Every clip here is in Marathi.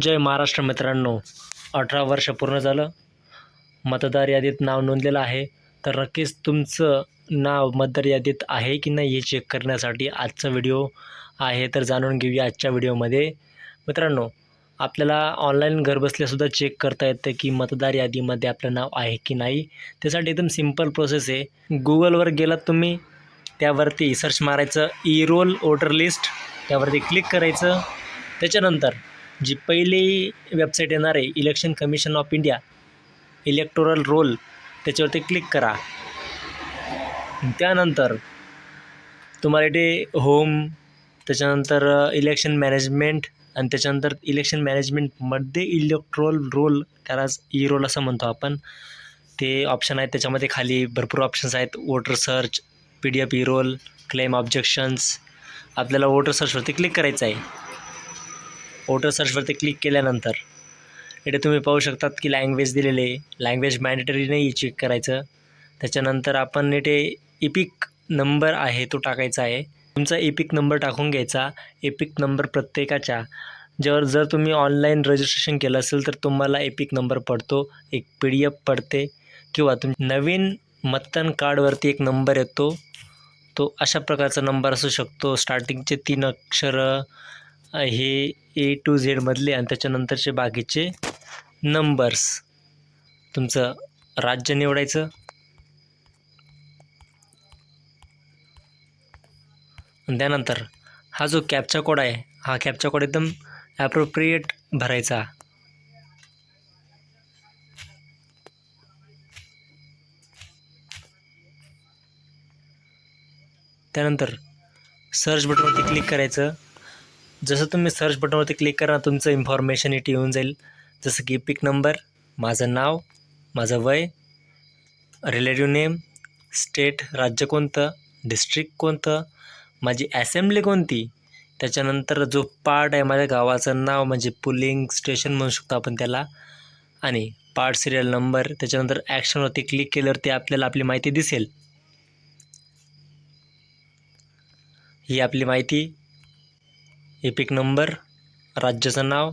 जय महाराष्ट्र मित्रांनो. अठरा वर्ष पूर्ण झालं. मतदार यादीत नाव नोंदलेलं आहे. तर नक्कीच तुमचं नाव मतदार यादीत आहे की नाही हे चेक करण्यासाठी आजचा व्हिडिओ आहे. तर जाणून घेऊया आजच्या व्हिडिओमध्ये मित्रांनो आपल्याला ऑनलाईन घरबसल्यासुद्धा चेक करता येतं की मतदार यादीमध्ये आपलं नाव आहे की नाही. त्यासाठी एकदम सिंपल प्रोसेस आहे. गुगलवर गेलात तुम्ही त्यावरती सर्च मारायचं ई रोल वोटर लिस्ट त्यावरती क्लिक करायचं. त्याच्यानंतर जी पहिली वेबसाईट येणार आहे election commission of India electoral roll त्याच्यावरती क्लिक करा. त्यानंतर तुम्हाला इथे होम त्याच्यानंतर इलेक्शन मॅनेजमेंट आणि त्याच्यानंतर इलेक्शन मॅनेजमेंटमध्ये इलेक्ट्रोल रोल त्यालाच ई रोल असं म्हणतो आपण. ते ऑप्शन आहेत त्याच्यामध्ये खाली भरपूर ऑप्शन्स आहेत. Voter search P D F E roll claim objections आपल्याला वोटर सर्चवरती क्लिक करायचं आहे. ओटर सर्चवरती क्लिक केल्यानंतर इथे तुम्ही पाहू शकतात की लँग्वेज दिलेले आहे. लँग्वेज मॅन्डेटरी नाही चेक करायचं. त्याच्यानंतर आपण इथे इपिक नंबर आहे तो टाकायचा आहे. तुमचा एपिक नंबर टाकून घ्यायचा. एपिक नंबर प्रत्येकाच्या. जर जर तुम्ही ऑनलाईन रजिस्ट्रेशन केलं असेल तर तुम्हाला एपिक नंबर पडतो. एक पी डी एफ पडते. किंवा तुम नवीन मतदान कार्डवरती एक नंबर येतो. तो अशा प्रकारचा नंबर असू शकतो. स्टार्टिंगचे तीन अक्षरं हे ए टू झेडमधले आणि त्याच्यानंतरचे बाकीचे नंबर्स तुमचं राज्य निवडायचं. आणि त्यानंतर हा जो कॅपचा कोड आहे हा कॅपचा कोड एकदम ॲप्रोप्रिएट भरायचा. त्यानंतर सर्च बटनवरती क्लिक करायचं. जसं तुम्ही सर्च बटनवरती क्लिक करा तुमचं इन्फॉर्मेशन इथे येऊन जाईल. जसं की पिक नंबर माझं नाव माझं वय रिलेटिव्ह नेम स्टेट राज्य कोणतं डिस्ट्रिक्ट कोणतं माझी ॲसेंब्ली कोणती त्याच्यानंतर जो पार्ट आहे माझ्या गावाचं नाव म्हणजे पुलिंग स्टेशन म्हणू शकतो आपण त्याला आणि पार्ट सिरियल नंबर त्याच्यानंतर ॲक्शनवरती क्लिक केल्यावरती आपल्याला आपली माहिती दिसेल. ही आपली माहिती एपिक नंबर राज्याचं नाव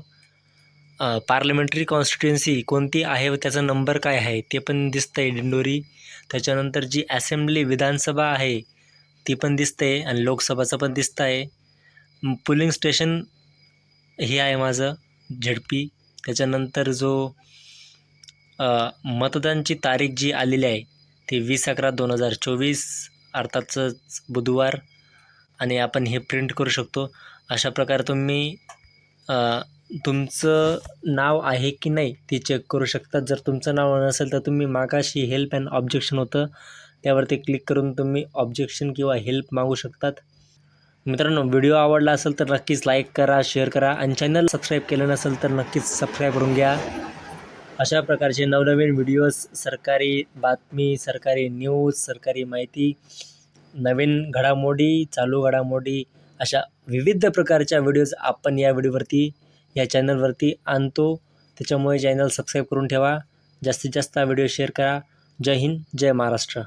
पार्लमेंटरी कॉन्स्टिट्युएन्सी कोणती आहे व त्याचा नंबर काय आहे ते पण दिसतं आहे दिंडोरी. त्याच्यानंतर जी असेंब्ली विधानसभा आहे ती पण दिसते आहे आणि लोकसभाचं पण दिसतं आहे पुलिंग स्टेशन हे आहे माझं झडपी. त्याच्यानंतर जो मतदानची तारीख जी आलेली आहे ती वीस अकरा दोन हजार चोवीस अर्थातच बुधवार. आणि आपण हे प्रिंट करू शकतो. अशा प्रकारे तुम्ही तुमचं नाव आहे की नाही ते चेक करू शकता. जर तुमचं नाव नसेल तर तुम्ही मागाशी हेल्प अँड ऑब्जेक्शन होतं. त्यावरती क्लिक करून तुम्ही ऑब्जेक्शन किंवा हेल्प मागू शकतात. मित्रांनो व्हिडिओ आवडला असेल तर नक्कीच लाईक करा शेअर करा आणि चॅनल सबस्क्राईब केलं नसेल तर नक्कीच सबस्क्राईब करून घ्या. अशा प्रकारचे नवनवीन व्हिडिओज सरकारी बातमी सरकारी न्यूज सरकारी माहिती नवीन घडामोडी चालू घडामोडी अशा विविध प्रकारच्या व्हिडिओज आपण या व्हिडिओवरती या चॅनलवरती आणतो. त्याच्यामुळे चॅनल सबस्क्राईब करून ठेवा. जास्तीत जास्त व्हिडिओ शेअर करा. जय हिंद जय महाराष्ट्र.